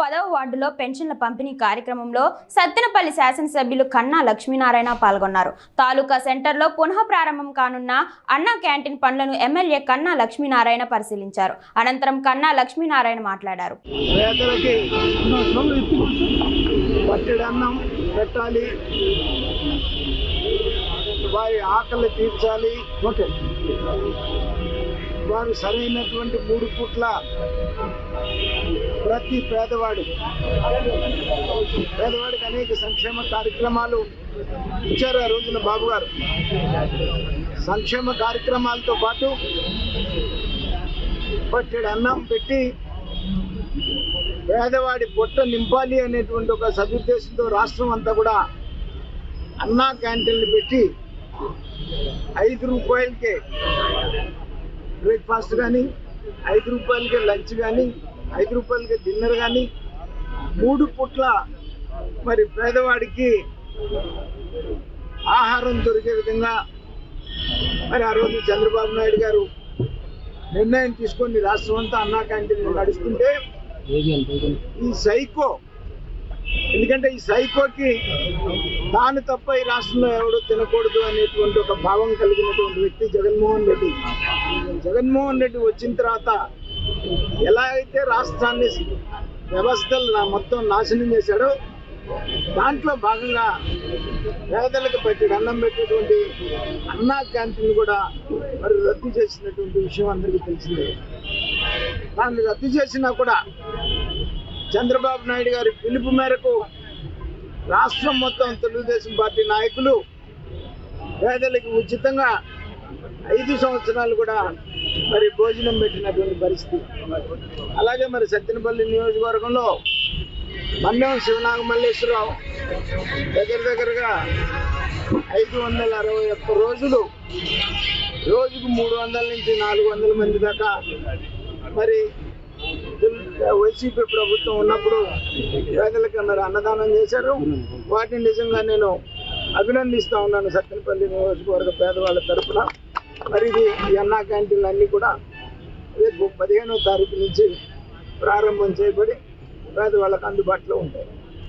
పదవ వార్డులో పెన్షన్ల పంపిణీ కార్యక్రమంలో సత్తెనపల్లి శాసనసభ్యులు కన్నా లక్ష్మీనారాయణ పాల్గొన్నారు. తాలూకా సెంటర్లో పునః ప్రారంభం కానున్న అన్నా క్యాంటీన్ పనులను ఎమ్మెల్యే కన్నా లక్ష్మీనారాయణ పరిశీలించారు. అనంతరం కన్నా లక్ష్మీనారాయణ మాట్లాడారు. వారి ఆకలి తీర్చాలి. ఓకే. వారు సరైనటువంటి మూడు పూట్ల ప్రతి పేదవాడు పేదవాడికి అనేక సంక్షేమ కార్యక్రమాలు ఇచ్చారు ఆ రోజున బాబు గారు. సంక్షేమ కార్యక్రమాలతో పాటు పట్టెడు అన్నం పెట్టి పేదవాడి పొట్ట నింపాలి అనేటువంటి ఒక సదుద్దేశంతో రాష్ట్రం అంతా కూడా అన్నా క్యాంటీన్లు పెట్టి ఐదు రూపాయలకే బ్రేక్ఫాస్ట్ కానీ ఐదు రూపాయలకే లంచ్ కానీ ఐదు రూపాయలకే డిన్నర్ కానీ మూడు పుట్ల మరి పేదవాడికి ఆహారం దొరికే విధంగా మరి ఆ రోజు చంద్రబాబు నాయుడు గారు నిర్ణయం తీసుకొని రాష్ట్రం అంతా అన్నా క్యాంటీన్లు నడుస్తుంటే ఈ సైకో ఎందుకంటే ఈ సైకోకి తాను తప్ప ఈ రాష్ట్రంలో ఎవడో తినకూడదు అనేటువంటి ఒక భావం కలిగినటువంటి వ్యక్తి జగన్మోహన్ రెడ్డి. జగన్మోహన్ రెడ్డి వచ్చిన తర్వాత ఎలా అయితే రాష్ట్రాన్ని వ్యవస్థలు నా- మొత్తం నాశనం చేశాడో దాంట్లో భాగంగా పేదలకు పెట్టి అన్నం పెట్టేటువంటి అన్నా క్యాంటీన్ కూడా మరి రద్దు చేసినటువంటి విషయం అందరికీ తెలిసిందే. దాన్ని రద్దు చేసినా కూడా చంద్రబాబు నాయుడు గారి పిలుపు మేరకు రాష్ట్రం మొత్తం తెలుగుదేశం పార్టీ నాయకులు పేదలకు ఉచితంగా ఐదు సంవత్సరాలు కూడా మరి భోజనం పెట్టినటువంటి పరిస్థితి. అలాగే మరి సత్తెనపల్లి నియోజకవర్గంలో మన్యం శివనాగ మల్లేశ్వరరావు దగ్గర దగ్గరగా ఐదు వందల అరవై ఒక్క రోజులు రోజుకు మూడు వందల నుంచి నాలుగు వందల మంది దాకా మరి వైసీపీ ప్రభుత్వం ఉన్నప్పుడు పేదలకు మరి అన్నదానం చేశారు. వాటిని నిజంగా నేను అభినందిస్తా ఉన్నాను సత్తెనపల్లి నియోజకవర్గ పేదవాళ్ళ తరఫున మరి ఇది ఈ అన్నా క్యాంటీన్లు అన్నీ కూడా రేపు పదిహేనో తారీఖు నుంచి ప్రారంభం చేయబడి పేదవాళ్ళకు అందుబాటులో ఉంటాయి.